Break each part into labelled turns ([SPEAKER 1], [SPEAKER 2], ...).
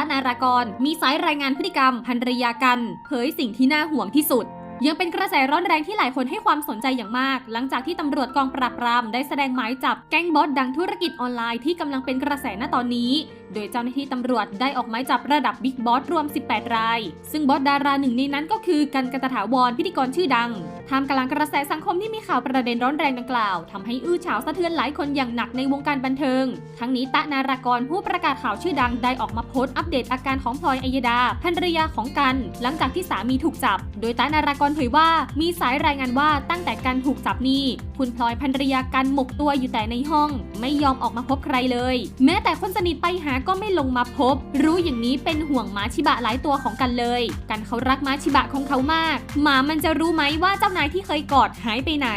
[SPEAKER 1] ะนารากร มีสายรายงานพฤติกรรมภรรยากัน เผยสิ่งที่น่าห่วงที่สุด ยังเป็นกระแสร้อนแรงที่หลายคนให้ความสนใจอย่างมาก หลังจากที่ตำรวจกองปราบปรามได้แสดงหมายจับแก๊งบอสดังธุรกิจออนไลน์ที่กำลังเป็นกระแสณตอนนี้ โดยเจ้าหน้าที่ตำรวจได้ออกหมายจับระดับบิ๊กบอสรวม 18 ราย ซึ่งบอสดาราหนึ่งในนั้นก็คือกันกตถาวรพิธีกรชื่อดัง ท่ามกลางกระแสสังคมที่มีข่าวประเด็นร้อนแรงดังกล่าวทำให้อื้อฉาวสะเทือนหลายคนอย่างหนักในวงการบันเทิง ทั้งนี้ตะนารากรผู้ประกาศข่าวชื่อดังได้ออกมาโพสต์อัปเดตอาการของพลอยอัยดาภรรยาของกัน หลังจากที่สามีถูกจับ โดยตะนารากรเผยว่ามีสายรายงานว่าตั้งแต่กันถูกจับนี่ คุณพลอยภรรยากันหมกตัวอยู่แต่ในห้อง ไม่ยอมออกมาพบใครเลย แม้แต่คนสนิทไปหาก็ไม่ลงมาพบ รู้อย่างนี้เป็นห่วงหมาชิบะหลายตัวของกันเลย กันเขารักหมาชิบะของเขามาก หมามันจะรู้ไหมว่าเจ้านายที่เคยกอดหายไปไหน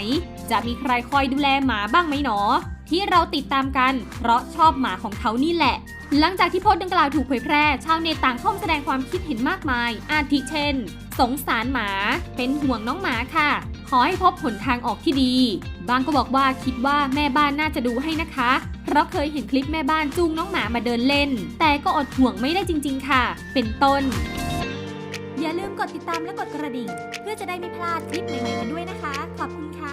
[SPEAKER 1] จะมีใครคอยดูแลหมาบ้างไหมหนอ ที่เราติดตามกัน เพราะชอบหมาของเขานี่แหละหลังจากที่โพสต์ดังกล่าวถูกเผยแพร่ ชาวเน็ตต่างเข้ามาแสดงความคิดเห็นมากมาย อาทิเช่น สงสารหมา เป็นห่วงน้องหมาค่ะ อให้พบหนทางออกที่ดี บางก็บอกว่าคิดว่าแม่บ้านน่าจะดูให้นะคะ เพราะเคยเห็นคลิปแม่บ้านจูงน้องหมามาเดินเล่น แต่ก็อดห่วงไม่ได้จริง ๆ ค่ะ เป็นต้น อย่าลืมกดติดตามและกดกระดิ่ง เพื่อจะได้ไม่พลาดคลิปใหม่ๆกันด้วยนะคะ ขอบคุณค่ะ